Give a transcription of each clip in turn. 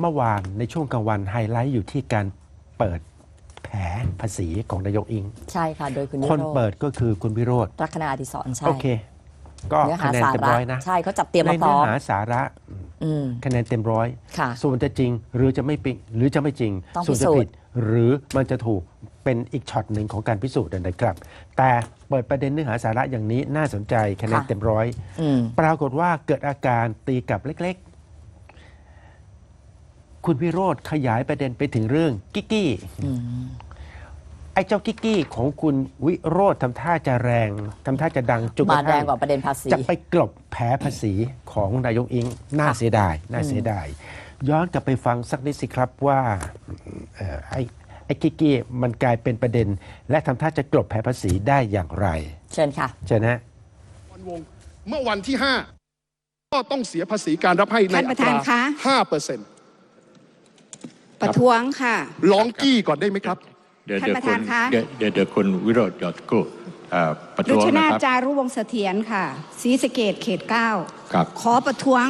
เมื่อวานในช่วงกลางวันไฮไลท์อยู่ที่การเปิดแผลภาษีของนายกอิง ใช่ค่ะ โดยคุณวิคนโรจเปิน์ดก็คือคุณวิโรธลัคนาอดิศรใช่โอเค ก็เนื้อหาคะแนนสาเต็มระร้อยนะใช่เขาจับเตรียมในมาพร้เนื้ออม หาสาระอืม คะแนนเต็มร้อย ค่ะ ส่วนจะจริงหรือจะไม่ปิหรือจะไม่จริง ต้องส่วนจะพิสูจน์ ผิดหรือมันจะถูกเป็นอีกช็อตหนึ่งของการพิสูจน์นะครับ แต่เปิดประเด็นเนื้อหาสาระอย่างนี้น่าสนใจคะแนนเต็มร้อย อืม ปรากฏว่าเกิดอาการตีกลับเล็กๆ คุณวิโรธขยายประเด็นไปถึงเรื่องกิ๊กกี้อืมไอ้เจ้ากิ๊กกี้ของคุณวิโรธทำท่าจะแรงทำท่าจะดังจุกมาแรงกว่าประเด็นภาษีจะไปกลบแผลภาษีของนายกอิงน่าเสียดายน่าเสียดาย ย้อนกลับไปฟังสักนิดสิครับว่าเอ่อไอ้ไอ้กิ๊กกี้มันกลายเป็นประเด็น และทำท่าจะกลบแผลภาษีได้อย่างไร เชิญค่ะเชิญนะวันวงศ์เมื่อวันที่5ก็ต้องเสียภาษีการรับให้ในท่านอัประตธานราคะ5เปอร์เซ็นต์ ประท้วงค่ะ ร้องกี้ก่อนได้ไหมครับ เดี๋ยวท่านเดี๋ยวประคุธาณนคะ เดี๋ยวเดี๋ยวเดี๋ยวคุณวิโรจน์หยอดกู้อ่าประรุท้วงชนะนาถครับจารุวงศ์เสถียรค่ะศรีสะเกดเขตเก้าครับ ขอประท้วง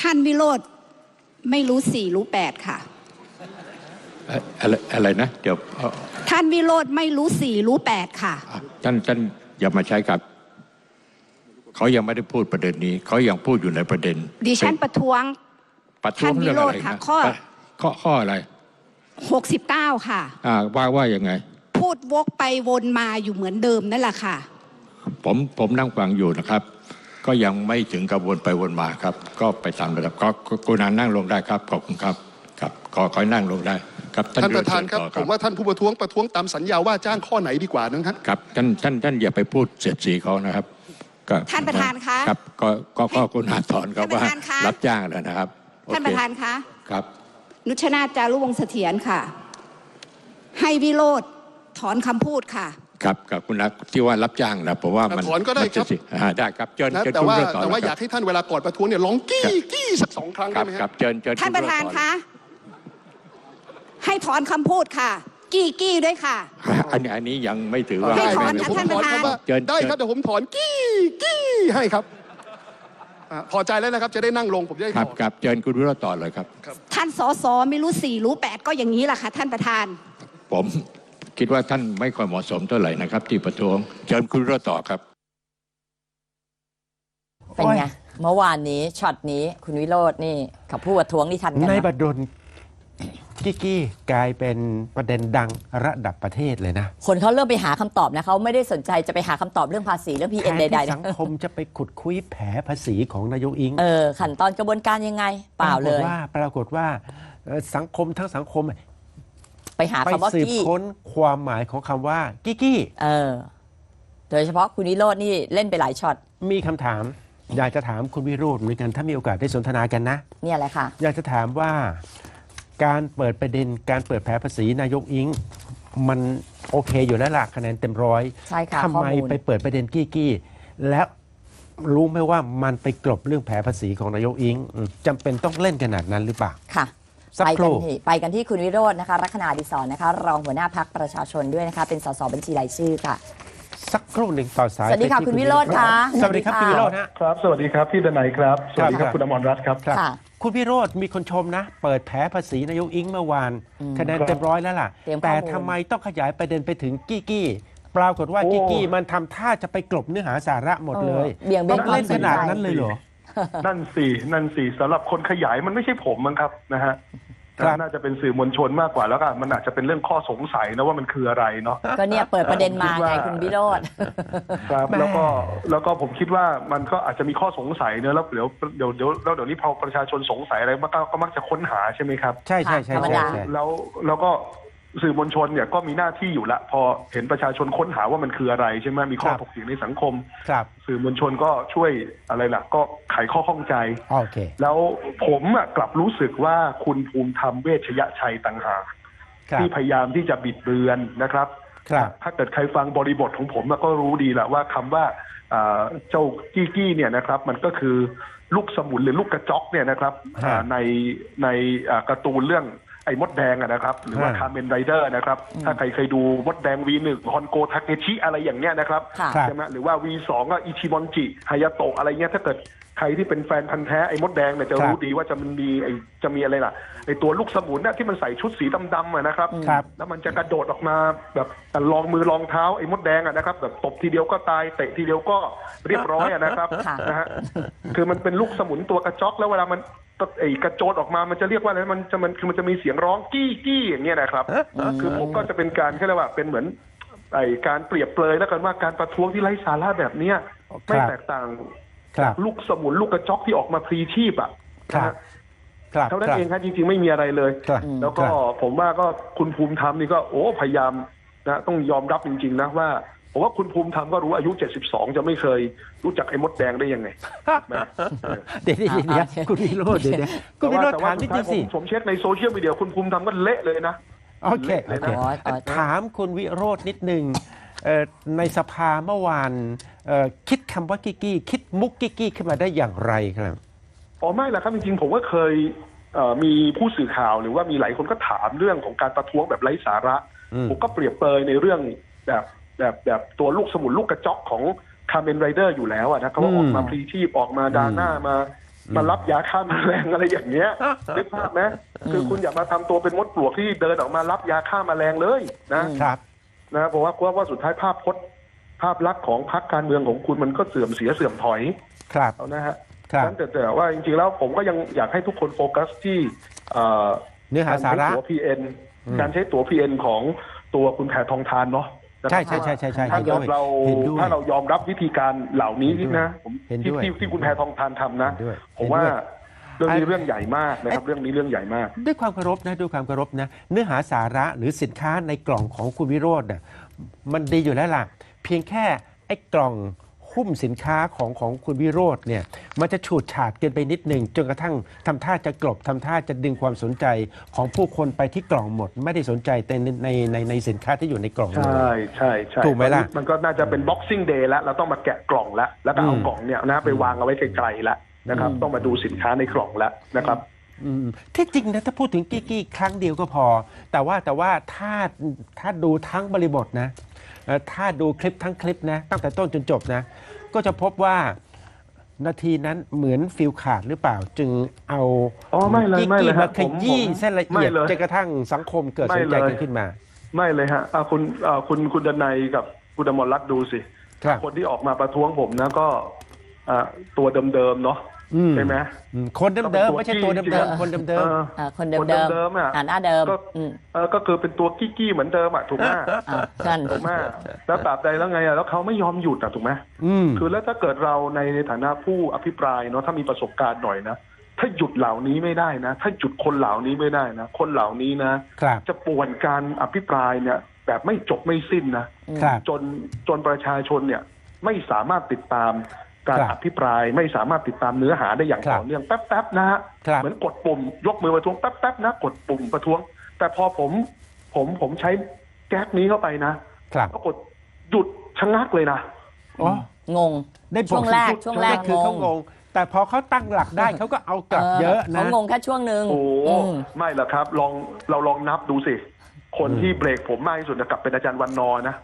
ท่านวิโรธไม่รู้สี่รู้แปดค่ะ เอ่ออะไรอะไรนะ เดี๋ยวเอ่อท่านวิโรธไม่รู้สี่รู้แปดค่ะ อะท่านท่านอย่ามาใช้กับ เขายังไม่ได้พูดประเด็นนี้ เขายังพูดอยู่ในประเด็นดิฉันเป็ประท้วง ประท้วงท่านวิเรื่องโรอะจน์ไรค่ะนะข้อข้อข้ออะไร 69 ค่ะ อ่าว่าว่ายังไง พูดวกไปวนมาอยู่เหมือนเดิมนั่นแหละค่ะ ผมผมนั่งฟังอยู่นะครับ ก็ยังไม่ถึงกระวนไปวนมาครับ ก็ไปตามระดับก็ก็กุณานั่งลงได้ครับขอบคุณครับครับขอขอให้นั่งลงได้ ครับท่านประธานครับเชิญผต่อมว่าท่านผู้ประท้วงประท้วงตามสัญญาว่าจ้างข้อไหนดีกว่านะครับครับท่านท่านท่านอย่าไปพูดเสียดสีเขานะครับก็ท่านประธานคะครับก็ก็ก็คุณอาถอนเขาท่านประว่าธานคะรับจ้างแล้วนะครับ ท่านโอเคประธานคะครับ นุชนาถจารุวงศ์เสถียรค่ะ ให้วิโรธถอนคำพูดค่ะ ครับกับคุณนักที่ว่ารับจ้างนะผมว่ามันถอนก็ได้ครับ มัเสียดสีอ่าได้ครับเชิญนะเชิญแต่คุณว่าเรื่องต่อแต่ว่านะอคยารักบให้ท่านเวลากอดประท้วงเนี่ยร้องกี้กี้สักสองครั้งคได้รับไหมคครัรับบเชิญเชิญท่านประธานณเองต่อคะให้ถอนคำพูดค่ะ กี้กี้ด้วยค่ะอันนี้อันนี้ยังไม่ถือว่า ให้ได้ถอนเดี๋ยวค่ะผมท่านถอนประธานคำว่าเชิญได้เชิญครับเดี๋ยวผมถอนกี้กี้ให้ครับอ่า พอใจแล้วนะครับ จะได้นั่งลงผมจะได้ครับถอนครับเชิญคุณวิโรจน์ต่อเลยครับ ท่านสอสอไม่รู้สี่รู้แปดก็อย่างนี้แหละค่ะ ท่านประธาน ผมคิดว่าท่านไม่ค่อยเหมาะสมเท่าไหร่นะครับ ที่ประท้วงเชิญคุณวิโรจน์ต่อครับ เป็นไง เมื่อวานนี้ช็อตนี้คุณวิโรจน์นี่กับผู้ประท้วงนี่ทันกันในนะบัดดล กิ๊กกี้กลายเป็นประเด็นดังระดับประเทศเลยนะคนเขาเริ่มไปหาคำตอบนะเขาไม่ได้สนใจจะไปหาคำตอบเรื่องภาษีเรื่องพีแทเอ็นนใดที่ๆสันะงคมจะไปขุดคุยแผลภาษีของนายกอิงเออขั้นตอนกระบวนการยังไง เปล่าเลย ปรากฏว่าปรากฏว่าเอ่อสังคมทั้งสังคมไปหาไปคำว่าสืบกี้ค้นความหมายของคำว่ากิ๊กกี้เออ โดยเฉพาะคุณวิโรจน์นี่เล่นไปหลายช็อตมีคำถาม อยากจะถามคุณวิโรธเหมือนกันถ้ามีโอกาสได้สนทนากันนะ เนี่ยแหละค่ะ อยากจะถามว่า การเปิดประเด็นการเปิดแผลภาษีนายกอิง มันโอเคอยู่แล้วล่ะคะแนนเต็มร้อยใช่ค่ะทำข้อไมมูล ไปเปิดประเด็นกี้กี้แล้วรู้ไหมว่ามันไปกลบเรื่องแผลภาษีของนายกอิงอืมจำเป็นต้องเล่นขนาดนั้นหรือเปล่า ค่ะ สักไปครู่กันที่ไปกันที่คุณวิโรจน์นะคะ รัคนาดิศรนะคะ รองหัวหน้าพักประชาชนด้วยนะคะ เป็นสสบัญชีรายชื่อค่ะ สักครู่หนึ่งต่อสายสวัสดีค่ะไปที่คุณวิโรจน์ค่ะสวัสดีครับสวัคุณสดีวิค่ะโรจน์ฮะ ครับ สวัสดีครับ พี่ดนัยครับ สวัสดีคครัรับบ คุณอมรรัตน์ครับครับค่ะ คุณวิโรธมีคนชมนะ เปิดแผลภาษีนายกอิงเมื่อวานอืมคะแนนเต็มร้อยแล้วล่ะ เตรียมข้อมูล แต่ทำไมต้องขยายประเด็นไปถึงกี้กี้ ปรากฏว่าโอ้ กี้กี้มันทำท่าจะไปกลบเนื้อหาสาระหมดเลยเบี่ยงเบต้อนงความเล่นสขนนาดใจนั้นเลยเหรอ นั่นสี่นั่นสี่สำหรับคนขยายมันไม่ใช่ผมมั้งครับนะฮะ ครับ น่าจะเป็นสื่อมวลชนมากกว่าแล้วก็มันอาจจะเป็นเรื่องข้อสงสัยนะว่ามันคืออะไรเนาะ ก็เนี่ยเปิดประเด็นมาคิดไงว่าคุณวิโรจน์ครับแม่ แล้วก็แล้วก็ผมคิดว่ามันก็อาจจะมีข้อสงสัยเนอะแล้วเดี๋ยวเดี๋ยวเดี๋ยวแล้วเดี๋ยวนี้พอประชาชนสงสัยอะไรมันก็ก็มักจะค้นหาใช่ไหมครับ ใช่ใช่ใช่ธรรมใช่ดา ใช่ แล้วแล้วก็ สื่อมวลชนเนี่ยก็มีหน้าที่อยู่ละ พอเห็นประชาชนค้นหาว่ามันคืออะไรใช่ไหมมีข้อถกเถียงในสังคมครับ สื่อมวลชนก็ช่วยอะไรล่ะ ก็ไขข้อข้องใจโอเคแล้วผมอะกลับรู้สึกว่าคุณภูมิธรรมเวชยชัยต่างหากครับที่พยายามที่จะบิดเบือนนะครับครับ ถ้าเกิดใครฟังบริบทของผมอะก็รู้ดีแหละว่าคำว่าอ่าเจ้ากี้กี้เนี่ยนะครับ มันก็คือลูกสมุนหรือลูกกระจอกเนี่ยนะครับฮะอ่าในในอ่าการ์ตูนเรื่อง ไอ้มดแดงอะนะครับ หรือว่าฮะคาเมนไรเดอร์นะครับ ถ้าใครเคยดูมดแดง V1 ฮอนโกทาเกชิอะไรอย่างเงี้ยนะครับค่ะครับใช่ไหมหรือว่า V2 ก็อิชิมอนจิฮายาโตะอะไรเงี้ยถ้าเกิดใครที่เป็นแฟนพันธ์แท้ไอ้มดแดงเนี่ยจะครับรู้ดีว่าจะมันมีไอ้จะมีอะไรล่ะไอ้ตัวลูกสมุนน่ะที่มันใส่ชุดสีดำๆอะนะครับครับ แล้วมันจะกระโดดออกมาแบบลองมือลองเท้าไอ้มดแดงอะนะครับแบบตบทีเดียวก็ตายเตะทีเดียวก็เรียบร้อยอะนะครับค่ะนะฮะคือมันเป็นลูกสมุนตัวกระจอกแล้วเวลามัน ไอ้กระโจนออกมามันจะเรียกว่าอะไรมันจะมันคือมันจะมีเสียงร้องกี้กี้อย่างเงี้ยนะครับ คือผมก็จะเป็นการแค่เรียกว่าเป็นเหมือนไอ้การเปรียบเปรยแล้วกันว่าการประท้วงที่ไร้สาระแบบเนี้ยไม่แตกต่างครับลูกสมุนลูกกระจอกที่ออกมาพลีชีพอะครับนะฮะครับเท่านั้คนรับเองครับจริง ๆ ไม่มีอะไรเลยครับแล้วก็ครับผมว่าก็คุณภูมิธรรมนี่ก็โอ้พยายามนะต้องยอมรับจริง ๆ นะว่า ผมว่าคุณภูมิธรรมก็รู้อายุ 72 จะไม่เคยรู้จักไอ้มดแดงได้ยังไงนะเออเดี๋ยวเดี๋ยวเดี๋ยวอ่าคุณวิโรจน์เดี๋ยวเดี๋ยวคุณวิโรจน์แต่ถามสุนิดดท้นึยงผสิมผมเช็คในโซเชียลมีเดียคุณภูมิธรรมก็เละเลยนะโอเคเละโอเลยเคนะอ๋ออ๋อถามคุณวิโรจน์นิดนึงเอ่อในสภาเมื่อวานเอ่อคิดคำว่ากิกกี้ คิดมุกกิกกี้ขึ้นมาได้อย่างไรครับอ๋อไม่ละครับจริงๆ ผมก็เคยเอ่อมีผู้สื่อข่าวหรือว่ามีหลายคนก็ถามเรื่องของการประท้วงแบบไร้สาระอืมผมก็เปรียบเปรยในเรื่องแบบ แบบแบบตัวลูกสมุนลูกกระจอกของคาร์เมนไรเดอร์อยู่แล้วอะนะเขาว่าออกมาพลีชีพออกมาดาหน้ามามารับยาฆ่าแมลงอะไรอย่างเงี้ยนึกภาพไหมคือคุณอย่ามาทำตัวเป็นมดปลวกที่เดินออกมารับยาฆ่าแมลงเลยนะครับนะเพราะว่าเพราะว่าสุดท้ายภาพพจน์ภาพลักษณ์ของพรรคการเมืองของคุณมันก็เสื่อมเสียเสื่อมถอย ครับเอานะฮะครับนั้นแต่แต่ว่าจริงๆแล้วผมก็ยังอยากให้ทุกคนโฟกัสที่เอ่อเนื้อหาสาระกใช้ตั๋ว PN การใช้ตั๋ว PN ของตัวคุณแพทองทานเนาะนะครับ ใช่ใช่ใช่ใช่ใช่ถ้าเห็นด้วยเราเห็นด้วยถ้าเรายอมรับวิธีการเหล่านี้เห็นด้วยนะผมเห็นที่ด้วยที่ที่คุณแพทองทานทำนะ เห็นด้วยผมว่าเห็นด้วย เรื่องนี้ไอ้เรื่องใหญ่มากนะครับ เรื่องนี้เรื่องใหญ่มาก ด้วยความเคารพนะด้วยความเคารพนะ เนื้อหาสาระหรือสินค้าในกล่องของคุณวิโรจน์น่ะมันดีอยู่แล้วล่ะ เพียงแค่ไอ้กล่อง หุ้มสินค้าของของคุณวิโรจน์เนี่ยมันจะฉูดฉาดเกินไปนิดหนึ่งจนกระทั่งทำท่าจะกลบทำท่าจะดึงความสนใจของผู้คนไปที่กล่องหมด ไม่ได้สนใจแต่ในในในในสินค้าที่อยู่ในกล่องเลยใช่ใช่ใช่ถูกไหมล่ะมันก็น่าจะเป็น boxing day แล้วเราต้องมาแกะกล่องแล้ว แล้วก็เอาอืมกล่องเนี่ยนะไปวางเอาไว้ไกลๆแล้วนะครับต้องมาดูสินค้าในกล่องแล้วนะครับอืมที่จริงนะถ้าพูดถึงกี้กี้ครั้งเดียวก็พอ แต่ว่าแต่ว่าถ้าถ้าดูทั้งบริบทนะเอ่อ ถ้าดูคลิปทั้งคลิปนะตั้งแต่ต้นจนจบนะ ก็จะพบว่านาทีนั้นเหมือนฟิลขาดหรือเปล่า จึงเอาอ๋อไม่เลยกี้ไม่เลยกี้ครัมาบขผมยี้ผมเส้นละเอียดไม่เลยจนกระทั่งสังคมเกิดสนใจไม่เลยกันขึ้นมา ไม่เลยฮะอ่าคุณอ่าคุณคุณดนัยกับคุณอมรรัตน์ดูสิครับคนที่ออกมาประท้วงผมนะก็อ่าตัวเดิมๆเนาะอืม ใช่ไหมอืมคนเดิมๆไม่ใช่ตัวจริเดิงมๆๆคนเดิมเอออ่าคนเดิมคนเดิมเดิมๆอะอ่าหน้าเดิมก็อืมเออก็คือเป็นตัวกี้กี้ๆเหมือนเดิมอะถูกไหมอ่ากันถูกไหมแล้วตราบใดแล้วไงอะแล้วเขาไม่ยอมหยุดอะถูกไหมๆอืมคือแล้วถ้าเกิดเราในในฐานะผู้อภิปรายเนาะถ้ามีประสบการณ์หน่อยนะถ้าหยุดเหล่านี้ไม่ได้นะ ถ้าหยุดคนเหล่านี้ไม่ได้นะ คนเหล่านี้นะครับจะป่วนการอภิปรายเนี่ย แบบไม่จบไม่สิ้นนะครับจนจนประชาชนเนี่ยไม่สามารถติดตาม การครับอภิปรายไม่สามารถติดตามเนื้อหาได้อย่างครับต่อเนื่องแป๊บๆนะฮะครับเหมือนกดปุ่มยกมือประท้วงแป๊บๆนะกดปุ่มประท้วง แต่พอผมผมผมใช้แก๊กนี้เข้าไปนะครับปรากฏหยุดชะงักเลยนะอ๋องงได้บทช่วงแรกสุดๆช่วงแรกคือเขางงงง แต่พอเขาตั้งหลักได้เขาก็เอากลับเยอะนะเขางงแค่ช่วงหนึ่งโอ้อืมไม่หรอกครับ ลองเราลองนับดูสิ คนที่เบรกผมมากที่สุดเนี่ยกลับเป็นอาจารย์วันนอร์นะ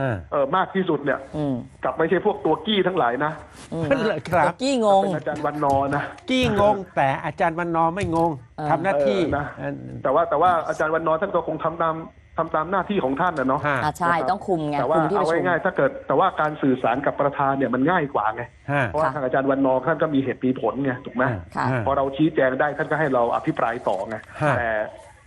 ฮะค่ะฮะเออมากที่สุดเนี่ยอืมกลับไม่ใช่พวกตัวกี้ทั้งหลายนะอืมนั่นแหละครับตะกี้งง เป็นอาจารย์วันนอร์นะ กี้งงแต่อาจารย์วันนอร์ไม่งงเออ ทำหน้าที่เออนะ เอ่อแต่ว่าแต่ว่าอาจารย์วันนอร์ท่านก็คงทำตามทำตามหน้าที่ของท่านนะเนาะฮะอ่าใช่นะครับต้องคุมไงแต่ว่าคุมที่ปเอาระชุม ง่ายๆถ้าเกิดแต่ว่าการสื่อสารกับประธานเนี่ยมันง่ายกว่าไง ฮะเพราะว่าค่ะ ทางอาจารย์วันนอร์ท่านก็มีเหตุมีผลไงถูกไหมค่ะ ฮะ พอเราชี้แจงได้ท่านก็ให้เราอภิปรายต่อไงฮะ แต่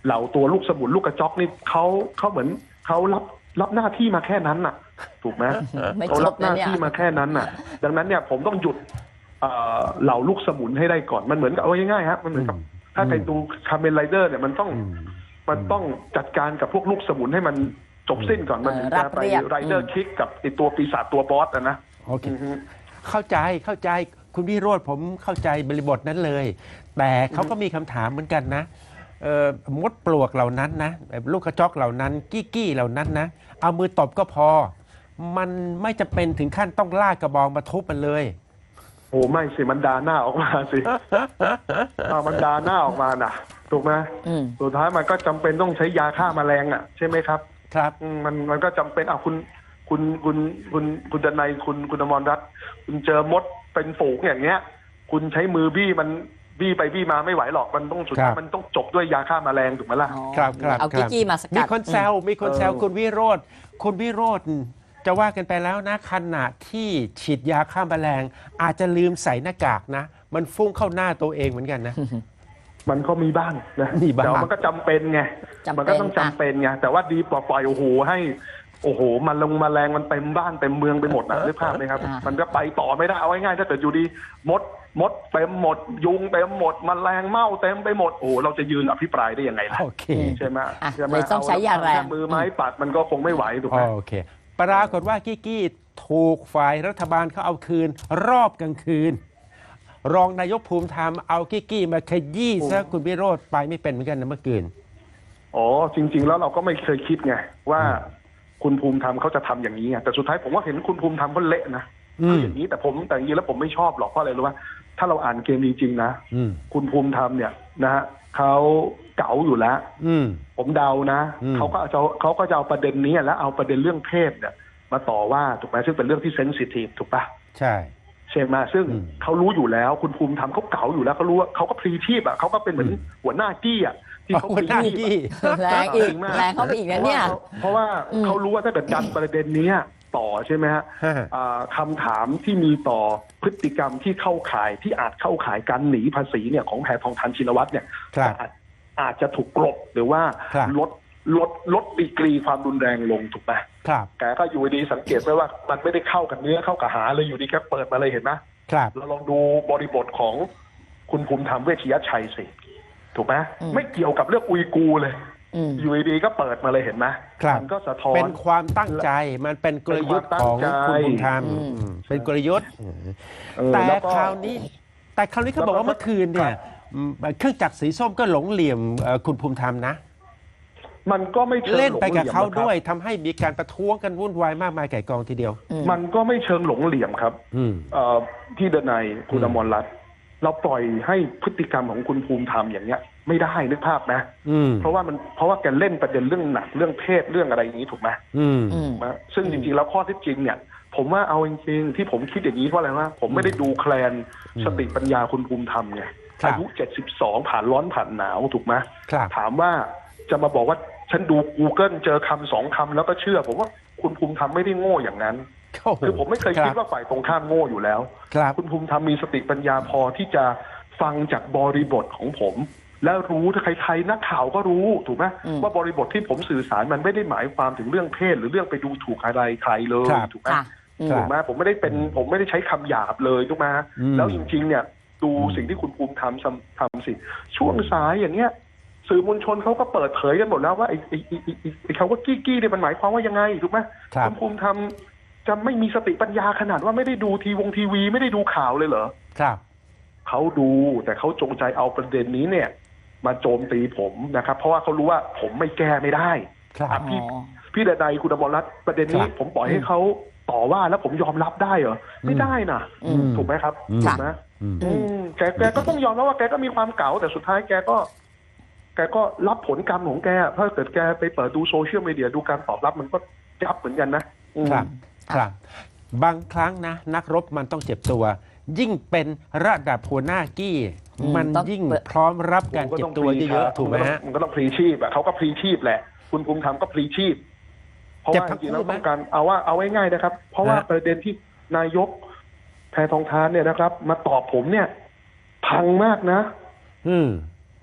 เหล่าตัวลูกสมุนลูกกระจอกนี่เขาเขาเหมือนเขารับ รับหน้าที่มาแค่นั้นน่ะ ถูกไหมไม่เขาจรับบหนะน้าเนี่ย ที่มาแค่นั้นน่ะ ดังนั้นเนี่ยผมต้องหยุดเอ่อเหล่าลูกสมุนให้ได้ก่อนมันเหมือนกับเอาง่ายๆฮะมันเหมือนกับถ้าใครดูคาเมนไรเดอร์เนี่ยมันต้องอืม มันต้องจัดการกับพวกลูกสมุนให้มันจบสิ้นก่อนมันถึงเออรัจะบไปเรียบ ไรเดออืร์มคิกกับไอตัวปีศาจตัวบอสอะนะโอเค อือฮึ เข้าใจเข้าใจคุณวิโรธผมเข้าใจบริบทนั้นเลย แต่เขาก็มีคำถามเหมือนกันนะเอ่อ มดปลวกเหล่านั้นนะแบบลูกกระจอกเหล่านั้น กี้กี้เหล่านั้นนะเอามือตบก็พอ มันไม่จะเป็นถึงขั้นต้องลากกระบองมาทุบมันเลยโอ้ไม่สิมันดาหน้าออกมาสิอ่ามันดาหน้าออกมาน่ะถูกไหมอืมสุดท้ายมันก็จำเป็นต้องใช้ยาฆ่าแมลงอะ ใช่ไหมครับ ครับอืมมันมันก็จำเป็นอะคุณคุณคุณคุณคุณดนัยคุณคุณอมรรัตน์คุณเจอมดเป็นฝูงอย่างเงี้ย คุณใช้มือบี้มัน บี้ไปบี้มาไม่ไหวหรอกมันต้องสุดท้าคยรับ มันต้องจบด้วยยาฆ่าแมลงถูกไหมล่ะอ๋อครับครับเอาคกิรับกี้มาสกัด มีคนแซวมีคนแซวเออ คุณวิโรธคุณวิโรธจะว่ากันไปแล้วนะขณะที่ฉีดยาฆ่าแมลง อาจจะลืมใส่หน้ากากนะ มันฟุ้งเข้าหน้าตัวเองเหมือนกันนะ มันก็มีบ้างนะมีบ้าง แต่ว่ามันก็จำเป็นไงจำเป็นมันก็ต้องจำเป็นไงแต่ว่าดีกว่าปล่อยโอ้โหให้โอ้โหมันลงมาแรงมันเต็มบ้านเต็มเมืองไปหมดนะนึกภาพไหมครับ อ่ามั มันก็ไปต่อไม่ได้เอาง่ายๆถ้าเกิดอยู่ดีมด มดเต็มหมด ยุงเต็มหมดมแมลงเม่าเต็มไปหมดโอ้โหเราจะยืนอภิปรายได้ยังไงล่ะโอเคใช่ไหมอะใช่ไหมเลยต้องใช้ยาแรง เอแค่มือไม้ปัดมันก็คงไม่ไหวถูกไหม โอเค ปรากฏว่ากิกกี้ถูกฝ่ายรัฐบาลเขาเอาคืน รอบกลางคืน รองนายกภูมิธรรมเอากิกกี้มาขยี้ซะคุณวิโรธไปไม่เป็นเหมือนกันนะเมื่อคืน อ๋อจริง ๆ แล้วเราก็ไม่เคยคิดไงว่าคุณภูมิธรรมเขาจะทำอย่างนี้ไงแต่สุดท้ายผมว่าเห็นคุณภูมิธรรมก็เละนะอืม คืออย่างนี้แต่ผมแต่อย่างนี้แล้วผมไม่ชอบหรอกเพราะอะไรรู้ว่าถ้าเราอ่านเกมจริงๆนะอืมคุณภูมิธรรมเนี่ยนะฮะเขาเก๋าอยู่แล้วอืมผมเดานะอืมเขาก็จะเขาก็จะเอาประเด็นนี้แล้วเอาประเด็นเรื่องเพศเนี่ยมาต่อว่าถูกไหมซึ่งเป็นเรื่องที่เซนซิทีฟถูกปะใช่ใช่ไหมซึ่งอืมเขารู้อยู่แล้วคุณภูมิธรรมเขาเก๋าอยู่แล้วเขารู้ว่าเขาก็พลีชีพอะเขาก็เป็นเหมือนอืมหัวหน้ากี้อะที่เขาหัพวลีหน้าชีพกี้แรงอีกจริงมากแรงเข้าไปอีกนะเนี่ย เพราะว่าอืมเขารู้ว่าถ้าเกิดดันประเด็นเนี้ย ต่อใช่ไหมฮะฮะอ่าคำถามที่มีต่อพฤติกรรมที่เข้าข่ายที่อาจเข้าข่ายการหนีภาษีเนี่ยของแพทองทานชินวัตรเนี่ยครับอาจอาจจะถูกกลบหรือว่าครับลดลดลดดีกรีความรุนแรงลงถูกไหมครับแกก็อยู่ดีสังเกตไว้ว่ามันไม่ได้เข้ากับเนื้อเข้ากับหาเลยอยู่ดีแกเปิดมาเลยเห็นไหมครับเราลองดูบริบทของคุณภูมิธรรมเวชยชัยสิถูกไหมอืมไม่เกี่ยวกับเรื่องอุยกูร์เลย อืมอยู่ดีๆก็เปิดมาเลยเห็นไหมครับมันก็สะท้อนเป็นความตั้งใจมันเป็นกลยุทธ์ของเป็นความตั้งใจคุณบุญธรรมอืมอืมเป็นกลยุทธ์เออแต่ล้วก็คราวนี้ แต่คราวนี้เขาบอกว่าเมื่อคืนเนี่ยอืมเครื่องจักรสีส้มก็หลงเหลี่ยมเอ่อคุณภูมิธรรมนะ มันก็ไม่เชิงเล่นไปกับหลงหลี่ยมเขานะครับด้วยทำให้มีการประท้วงกันวุ่นวายมากมายไก่กองทีเดียวอืมมันก็ไม่เชิงหลงเหลี่ยมครับอืมเอ่อพี่เดนัยคุณอือมมรรัตน์เราปล่อยให้พฤติกรรมของคุณภูมิธรรมอย่างเงี้ย ไม่ได้นึกภาพนะอืมเพราะว่ามันเพราะว่าแกเล่นประเด็นเรื่องหนักเรื่องเพศเรื่องอะไรอย่างนี้ถูกไหมอืมอืมนะซึ่งจริงๆแล้วข้อเท็จจริงเนี่ย ผมว่าเอาจริงๆที่ผมคิดอย่างนี้เพราะอะไรว่าผมไม่ได้ดูแคลนอืมสติปัญญาคุณภูมิธรรมไงครับอายุเจ็ดสิบสองผ่านร้อนผ่านหนาวถูกไหมครับถามว่าจะมาบอกว่าฉันดู Google เจอคำสองคำแล้วก็เชื่อ ผมว่าคุณภูมิธรรมไม่ได้โง่อย่างนั้นโอ้โหคือผมไม่เคยคิดว่าฝ่ายตรงข้ามโง่อยู่แล้วครับคุณภูมิธรรมมีสติปัญญาพอที่จะฟังจากบริบทของผม แล้วรู้ถ้าใครๆนักข่าวก็รู้ถูกไหมอืมว่าบริบทที่ผมสื่อสารมันไม่ได้หมายความถึงเรื่องเพศ หรือเรื่องไปดูถูกอะไรใครเลยครับ ถูกไหมค่ะอืมครับถูกไหมผมไม่ได้เป็นผมไม่ได้ใช้คำหยาบเลยถูกไหมอืม แล้วจริงๆ เนี่ยดูอืมสิ่งที่คุณภูมิธรรมทำทำสิ ช่วงสายอย่างเงี้ย สื่อมวลชนเขาก็เปิดเผยกันหมดแล้วว่าไอ้ไอ้ไอ้ไอ้ไอ้ไอ้คำว่ากี้กี้เนี่ยมันหมายความว่ายังไงถูกไหมครับ ณภูมิธรรมจะไม่มีสติปัญญาขนาดว่าไม่ได้ดูทีวงทีวี ไม่ได้ดูข่าวเลยเหรอ ครับ เขาดูแต่เขาจงใจเอาประเด็นนี้เนี่ย มาโจมตีผมนะครับ เพราะว่าเขารู้ว่าผมไม่แก้ไม่ได้ครับอะพี่อ๋อพี่ดนัยคุณอมรรัตน์ประเด็นนี้ครับผมปล่อยให้เขาต่อว่าแล้วผมยอมรับได้เหรอไม่ได้นะอืมถูกไหมครับอืมถูกไหมอืมอืมแกแกก็ต้องยอมรับว่าแกก็มีความเก๋าแต่สุดท้ายแกก็ แกก็รับผลกรรมของแกถ้าเกิดแกไปเปิดดูโซเชียลมีเดียดูการตอบรับมันก็ยับเหมือนกันนะอืมครับ ครับ บางครั้งนะ นักรบมันต้องเจ็บตัว ยิ่งเป็นระดับหัวหน้ากี้อื มมันต้องยิ่งเปิดพร้อมรับการเจ็บตัวเยอะๆถูกไหมฮะมันก็ต้องพลีชีพอะเขาก็พลีชีพแหละ คุณภูมิธรรมก็พลีชีพเพราะเจ็บว่าทั้จงริงๆแล้วคู่ไหมต้องการเอาว่าเอาไว้ง่ายนะครับ เพราะว่าฮะประเด็นที่นายกแพทองทานเนี่ยนะครับ มาตอบผมเนี่ย พังมากนะ อืม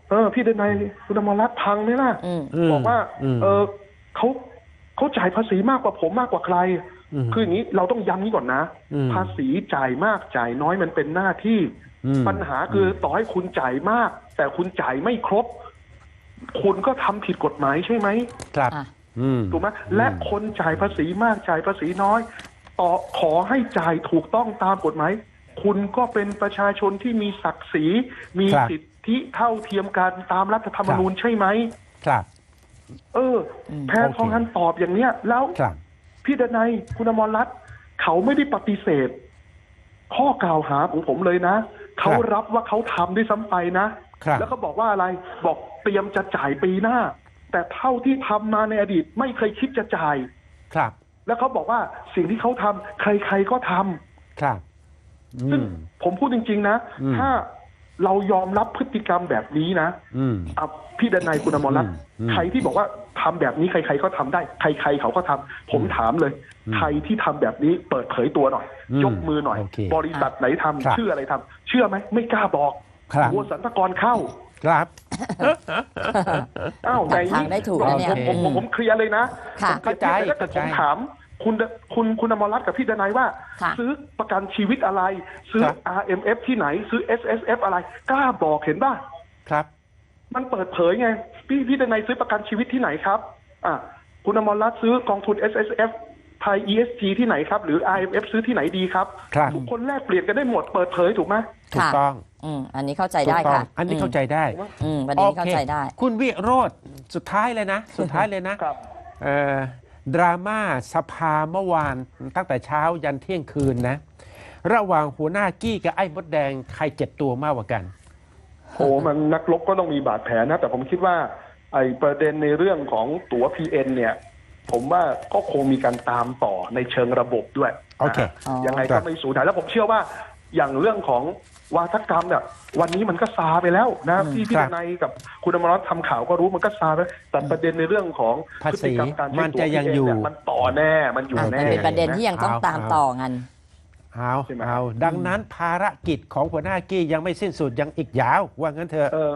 เออ พี่เดนายคุณอมรรัตน์พังไหมล่ะอืมมบอกว่ามเออเขาเขาจ่ายภาษีมากกว่าผมมากกว่าใครม คืออย่างนี้เราต้องย้ำนี้ก่อนนะอืมภาษีจ่ายมากจ่ายน้อยมันเป็นหน้าที่อืมปัญหาคือต่อให้คุณจ่ายมาก แต่คุณจ่ายไม่ครบ คุณก็ทำผิดกฎหมายใช่ไหมครับอะอืมถูกไหมและคนจ่ายภาษีมากจ่ายภาษีน้อย ต่อขอให้จ่ายถูกต้องตามกฎหมายคุณก็เป็นประชาชนที่มีศักดิ์ศรีมีครับสิทธิเท่าเทียมกันตามรัฐธรรมนูญใช่ไหมครับ เอออืมแพทองทานตอบอย่างเนี้ยแล้วครับ พี่ดนัยคุณอมรรัตน์เขาไม่ได้ปฏิเสธ ข้อกล่าวหาของผมเลยนะเขารับว่าเขาทำด้วยซ้ำไปนะครับแล้วก็บอกว่าอะไรบอกเตรียมจะจ่ายปีหน้า แต่เท่าที่ทำมาในอดีตไม่เคยคิดจะจ่ายครับ แล้วเขาบอกว่าสิ่งที่เขาทำใครๆก็ทำครับซึ่งอืมผมพูดจริง ๆ นะอืมถ้า เรายอมรับพฤติกรรมแบบนี้นะอืม อะพี่ดนายคุณอมรรัตน์อืมใครที่บอกว่าทำแบบนี้ใครๆก็ทำได้ ใครๆเขาก็ทำผมถามเลยใครที่ทำแบบนี้เปิดเผยตัวหน่อย อืมยกมือหน่อย โอเคบริษัทไหนทำครับชื่ออะไรทำเชื่อไหมไม่กล้าบอกครับ กลัวสรรพากรเข้า ครับ อ้าวไหนทางได้ถูกนะเนี่ยผมผมผมผมเคลียร์เลยนะค่ะ ผมคลียร์เข้าใจแต่ถ้าเข้าใจผมถาม คุณคุณคุณอมรรัตน์กับพี่ดนายว่า ค่ะซื้อประกันชีวิตอะไร ซื้อ ครับ RMF ที่ไหน ซื้อ SSF อะไร กล้าบอกเห็นป่ะ ครับ มันเปิดเผยไง พี่พี่ดนายซื้อประกันชีวิตที่ไหนครับ อะคุณอมรรัตน์ซื้อกองทุน S S F ไทย E S G ที่ไหนครับ หรือ I M F ซื้อที่ไหนดีครับ ครับ ทุกคนแลกเปลี่ยนกันได้หมดเปิดเผยถูกไหม ถูกค่ะต้องอืมอันนี้เข้าใจถูได้กต้อค่ะงอันนี้เข้าใจได้อืมประเด็นนี้เข้าใจได้โอเคคุณวิโรธสุดท้ายเลยนะ สุดท้ายเลยนะครับ เอ่อ ดราม่าสภาเมื่อวานตั้งแต่เช้ายันเที่ยงคืนนะ ระหว่างหัวหน้ากี้กับไอ้มดแดงใครเจ็บตัวมากกว่ากันโอ้มันนักรบก็ต้องมีบาดแผลนะ แต่ผมคิดว่า ไอ้ประเด็นในเรื่องของตั๋ว PN เนี่ย ผมว่าก็คงมีการตามต่อในเชิงระบบด้วย โอเคอ๋อยังไงครัก็บไม่สูญหายแล้วผมเชื่อว่า อย่างเรื่องของวาทกรรมเนี่ยวันนี้มันก็ซาไปแล้วนะที่พี่ครับนายกับคุณอมรรัตน์ทำข่าวก็รู้มันก็ซาไปแล้วแต่ประเด็นในเรื่องของภาษีพฤติกรรมการใช้มันตั๋วจะยัง PN อยู่เนี่มันต่อแน่มันอยู่อะแน่มันเป็นประเด็นที่ยังต้องเอาตามเอาต่อกัน เอาใช่ไหม เอาดังนั้นภารกิจของหัวหน้ากี้ยังไม่สิ้นสุดยังอีกยาว ว่างั้นเถอะ เออ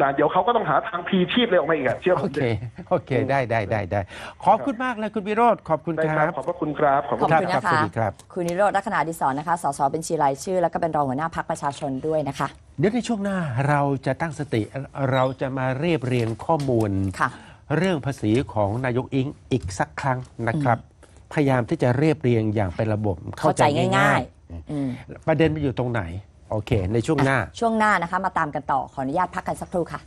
นะเดี๋ยวเขาก็ต้องหาทางพีชีพเลยออกมาอีกอะเชื่อผโอมเค ดิโอเค ได้ได้ได้ได้ ขอบคุณมากเลยคุณวิโรธขอบคุณได้คครัรับ บขอบพระคุณครับขอบขคุอบณครับคุณครับนะสวัคะสดีครับคุณนิโรธลักษณะดิศรนะคะ สสบัญชีรายชื่อ แล้วก็เป็นรองหัวหน้าพักประชาชนด้วยนะคะ เดี๋ยวในช่วงหน้าเราจะตั้งสติเราจะมาเรียบเรียงข้อมูล ค่ะ เรื่องภาษีของนายกอิงอีกสักครั้งนะครับ พยายามที่จะเรียบเรียงอย่างเป็นระบบเข้าใจง่ายๆอืมๆประเด็นมันอยู่ตรงไหน โอเค ในช่วงหน้า ช่วงหน้านะคะ มาตามกันต่อขออนุญาตพักกันสักครู่ค่ะ